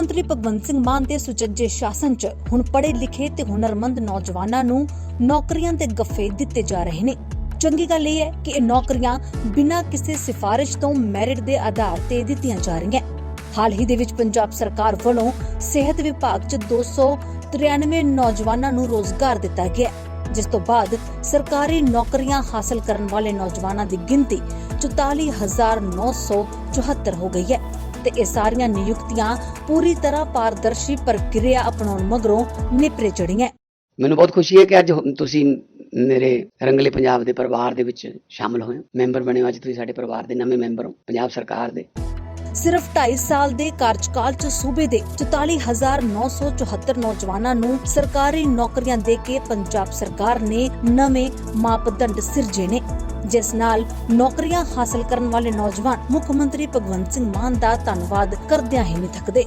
ਮੰਤਰੀ ਭਗਵੰਤ ਸਿੰਘ ਮਾਨ ਦੇ ਸੁਚੱਜੇ ਸ਼ਾਸਨ 'ਚ ਹੁਣ ਪੜ੍ਹੇ ਲਿਖੇ ਤੇ ਹੁਨਰਮੰਦ ਨੌਜਵਾਨਾਂ ਨੂੰ ਨੌਕਰੀਆਂ ਦੇ ਗੱਫੇ ਦਿੱਤੇ ਜਾ ਰਹੇ ਨੇ ਚੰਗੀ ਗੱਲ ਇਹ ਹੈ ਕਿ ਇਹ ਨੌਕਰੀਆਂ ਬਿਨਾਂ ਕਿਸੇ ਸਿਫਾਰਿਸ਼ ਤੋਂ ਮੈਰਿਟ ਦੇ ਆਧਾਰ ਤੇ ਦਿੱਤੀਆਂ ਜਾ ਰਹੀਆਂ ਹਾਲ ਹੀ ਦੇ ਵਿੱਚ ਪੰਜਾਬ ਸਰਕਾਰ ਵੱਲੋਂ ਸਿਹਤ ਵਿਭਾਗ 'ਚ 293 ਨੌਜਵਾਨਾਂ ਨੂੰ ਰੋਜ਼ਗਾਰ ਦਿੱਤਾ ਗਿਆ ਜਿਸ ਤੋਂ ਬਾਅਦ ਸਰਕਾਰੀ ਨੌਕਰੀਆਂ ਹਾਸਲ ਕਰਨ ਵਾਲੇ ਨੌਜਵਾਨਾਂ ਦੀ ਗਿਣਤੀ 44974 ਹੋ ਗਈ ਹੈ ਤੇ ਇਹ ਸਾਰੀਆਂ ਨਿਯੁਕਤੀਆਂ ਪੂਰੀ ਤਰ੍ਹਾਂ ਪਾਰਦਰਸ਼ੀ ਪ੍ਰਕਿਰਿਆ ਅਪਣਾਉਣ ਮਗਰੋਂ ਨਿਪਰੇ ਚੜੀਆਂ ਮੈਨੂੰ ਬਹੁਤ ਖੁਸ਼ੀ ਹੈ ਕਿ ਅੱਜ ਤੁਸੀਂ ਮੇਰੇ ਰੰਗਲੇ ਪੰਜਾਬ ਦੇ ਪਰਿਵਾਰ ਦੇ ਵਿੱਚ ਸ਼ਾਮਲ ਹੋਏ ਮੈਂਬਰ ਬਣੇ ਹੋ ਅੱਜ ਤੁਸੀਂ ਸਾਡੇ ਪਰਿਵਾਰ ਦੇ ਨਵੇਂ ਮੈਂਬਰ ਹੋ ਪੰਜਾਬ ਸਰਕਾਰ ਦੇ। ਸਿਰਫ 2.5 ਸਾਲ ਦੇ ਕਾਰਜਕਾਲ 'ਚ ਸੂਬੇ ਦੇ 44974 ਨੌਜਵਾਨਾਂ ਨੂੰ ਸਰਕਾਰੀ ਨੌਕਰੀਆਂ ਦੇ ਕੇ ਪੰਜਾਬ ਸਰਕਾਰ ਨੇ ਨਵੇਂ ਮਾਪਦੰਡ ਸਿਰਜੇ ਨੇ। ਜਿਸ ਨਾਲ ਨੌਕਰੀਆਂ ਹਾਸਲ ਕਰਨ ਵਾਲੇ ਨੌਜਵਾਨ ਮੁੱਖ ਮੰਤਰੀ ਭਗਵੰਤ ਸਿੰਘ ਮਾਨ ਦਾ ਧੰਨਵਾਦ ਕਰਦਿਆਂ ਹੀ ਨਹੀਂ ਥੱਕਦੇ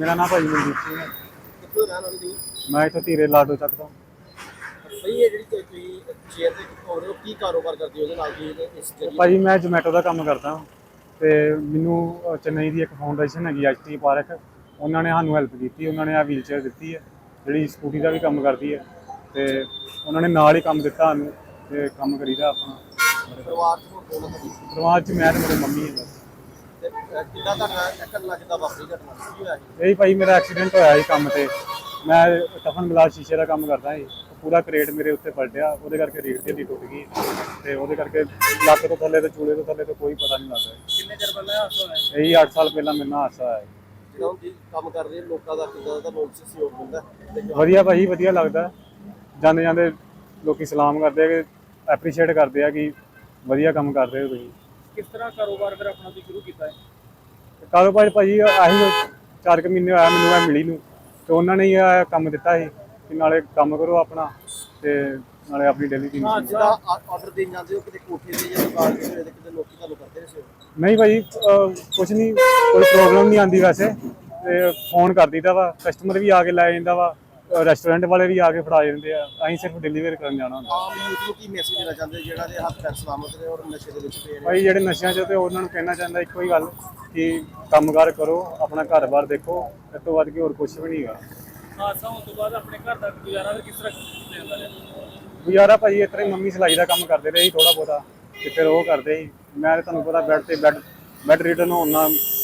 ਮੇਰਾ ਨਾਮ ਭਾਜੀ ਮਨਦੀਪ ਸਿੰਘ ਹੈ। ਕਿੱਥੋਂ ਰਹਿਣ ਵਾਲੇ ਜੀ ਮੈਂ ਇੱਥੋਂ ਧੀਰੇ ਲਾਡੋ ਚੱਕ ਤੋਂ। ਸਹੀ ਹੈ ਜਿਹੜੀ ਕਿ ਤੁਸੀਂ ਚੇਅਰ ਤੇ ਹੋ ਰਹੇ ਹੋ ਕੀ ਕਾਰੋਬਾਰ ਕਰਦੇ ਹੋ ਉਹਦੇ ਨਾਲ ਜੀ? ਇਸ ਜਰੀਏ? ਭਾਜੀ ਮੈਂ ਜੋਮੈਟੋ ਦਾ ਕੰਮ ਕਰਦਾ ਹਾਂ ਤੇ ਮੈਨੂੰ ਚੇਨਈ ਦੀ ਇੱਕ ਫਾਊਂਡੇਸ਼ਨ ਹੈਗੀ ਐਚਟੀ ਪਾਰਕ। ਉਹਨਾਂ ਨੇ ਸਾਨੂੰ ਹੈਲਪ ਕੀਤੀ ਉਹਨਾਂ ਨੇ ਆ ਵੀਲਚੇਅਰ ਦਿੱਤੀ ਹੈ ਜਿਹੜੀ ਸਕੂਟੀ ਦਾ ਵੀ ਕੰਮ ਕਰਦੀ ਹੈ। ਤੇ ਉਹਨਾਂ ਨੇ ਨਾਲ ਹੀ ਕੰਮ ਦਿੱਤਾ ਸਾਨੂੰ ਤੇ ਕੰਮ ਕਰੀਦਾ ਆਪਣਾ ਪਰਿਵਾਰ ਚ ਹੋਰ ਤੁਹਾਡੀ? ਪਰਿਵਾਰ 'ਚ ਮੈਂ ਤੇ ਮੇਰੇ ਮੰਮੀ ਹੈ ਬਸ। ਤੇ ਕਿੱਦਾਂ ਤੁਹਾਡਾ ਇਹ ਘਟਨਾ ਕਿੱਦਾਂ ਵਾਪਰੀ ਘਟਨਾ? ਕੀ ਹੋਇਆ ਜੀ? ਇਹੀ ਭਾਈ ਮੇਰਾ ਐਕਸੀਡੈਂਟ ਹੋਇਆ ਸੀ ਕੰਮ ਤੇ। ਮੈਂ ਟਫਨ ਗਲਾਸ ਸ਼ੀਸ਼ੇ ਦਾ ਕੰਮ ਕਰਦਾ ਸੀ। ਪੂਰਾ ਕਰੇਟ ਮੇਰੇ ਉੱਤੇ ਪਲਟਿਆ ਉਹਦੇ ਕਰਕੇ ਰੀੜ ਦੀ ਹੱਡੀ ਟੁੱਟ ਗਈ। ਤੇ ਉਹਦੇ ਕਰਕੇ ਲੱਕ ਤੋਂ ਥੱਲੇ ਤੇ ਚੂਲੇ ਤੋਂ ਥੱਲੇ ਤੋਂ ਕੋਈ ਪਤਾ ਨਹੀਂ ਲੱਗਦਾ ਕਿੰਨੇ ਚਿਰ ਪਹਿਲਾਂ ਹਾਦਸਾ ਹੋਇਆ? ਇਹੀ 8 ਸਾਲ ਪਹਿਲਾਂ ਮੇਰੇ ਨਾਲ ਹਾਦਸਾ ਹੋਇਆ। ਜੀ ਕੰਮ ਕਰ ਰਹੇ ਲੋਕਾਂ ਦਾ ਕਿੱਦਾਂ ਦਾ ਲੋਕ ਸਹਿਯੋਗ ਹੁੰਦਾ ਵਧੀਆ ਭਾਈ ਵਧੀਆ ਲੱਗਦਾ। ਜਾਂਦੇ ਜਾਂਦੇ ਲੋਕੀ ਸਲਾਮ ਕਰਦੇ ਆ ਕਿ ਐਪਰੀਸ਼ੀਏਟ ਕਰਦੇ ਆ ਕਿ ਵਧੀਆ ਕੰਮ ਕਰਦੇ ਹੋ ਤੁਸੀਂ। ਕਿਸ ਤਰ੍ਹਾਂ ਕਾਰੋਬਾਰ ਫਿਰ ਆਪਣਾ ਤੁਸੀਂ ਸ਼ੁਰੂ ਕੀਤਾ ਹੈ? ਕਾਰੋਬਾਰ ਭਾਜੀ ਆਹੀ 4 ਕੁ ਮਹੀਨੇ ਹੋਇਆ ਮੈਨੂੰ ਇਹ ਮਿਲੀ ਨੂੰ ਤੇ ਉਹਨਾਂ ਨੇ ਹੀ ਇਹ ਕੰਮ ਦਿੱਤਾ ਸੀ ਕਿ ਨਾਲੇ ਕੰਮ ਕਰੋ ਆਪਣਾ ਤੇ ਨਾਲੇ ਆਪਣੀ ਡੇਲੀ ਦੀ ਹਾਂ ਜਿਹੜਾ ਆਰਡਰ ਦੇਣ ਜਾਂਦੇ ਹੋ ਕਿਤੇ ਕੋਠੇ ਤੇ ਜਾਂ ਦੁਕਾਨ ਤੇ ਤੇ ਕਿਤੇ ਲੋਕੀ ਤੁਹਾਨੂੰ ਕਰਦੇ ਨੇ ਸੇਵਾ? ਨਹੀਂ ਭਾਈ ਅਹ ਕੁਛ ਨਹੀਂ ਕੋਈ ਪ੍ਰੋਬਲਮ ਨਹੀਂ ਆਂਦੀ ਵੈਸੇ ਤੇ ਫੋਨ ਕਰ ਦਈਦਾ ਵਾ ਕਸਟਮਰ ਵੀ ਆ ਕੇ ਲੈ ਜਾਂਦਾ ਵਾ ਰੈਸਟੋਰੈਂਟ ਵਾਲੇ ਵੀ ਆ ਕੇ ਫੜਾ ਜਾਂਦੇ ਆ ਅਸੀਂ ਸਿਰਫ ਡਿਲੀਵਰ ਕਰਨ ਜਾਣਾ ਹੁੰਦਾ। ਆਮ ਯੂਥ ਨੂੰ ਕੀ ਮੈਸੇਜ ਦੇਣਾ ਚਾਹੁੰਦੇ ਜਿਹੜਾ ਦੇ ਹੱਥ ਪੈਰ ਸਲਾਮਤ ਨੇ ਔਰ ਨਸ਼ੇ ਦੇ ਵਿੱਚ ਪਏ ਨੇ ਭਾਈ ਜਿਹੜੇ ਨਸ਼ਿਆਂ 'ਚ ਤੇ ਉਹਨਾਂ ਨੂੰ ਕਹਿਣਾ ਚਾਹੁੰਦਾ ਇੱਕੋ ਹੀ ਗੱਲ ਕਿ ਕੰਮਕਾਰ ਕਰੋ ਆਪਣਾ ਘਰ-ਬਾਰ ਦੇਖੋ ਇਸ ਤੋਂ ਵੱਧ ਕੇ ਹੋਰ ਕੁਝ ਵੀ ਨਹੀਂ ਹੈਗਾ। ਹਾਦਸਾ ਹੋਣ ਤੋਂ ਬਾਅਦ ਆਪਣੇ ਘਰ ਦਾ ਗੁਜ਼ਾਰਾ ਫਿਰ ਕਿਸ ਤਰ੍ਹਾਂ ਲੈਂਦਾ ਰਿਹਾ ਗੁਜ਼ਾਰਾ ਭਾਈ ਇਸ ਤਰ੍ਹਾਂ ਹੀ ਮੰਮੀ ਸਿਲਾਈ ਦਾ ਕੰਮ ਕਰਦੇ ਰਹੇ ਸੀ ਥੋੜਾ ਬਹੁਤਾ ਤੇ ਫਿਰ ਉਹ ਕਰਦੇ ਸੀ। ਮੈਂ ਤੁਹਾਨੂੰ ਪਤਾ ਬੈੱਡ ਤੇ ਬੈੱਡ ਬੈੱਡ ਰਿਟਰਨ ਹੋਣ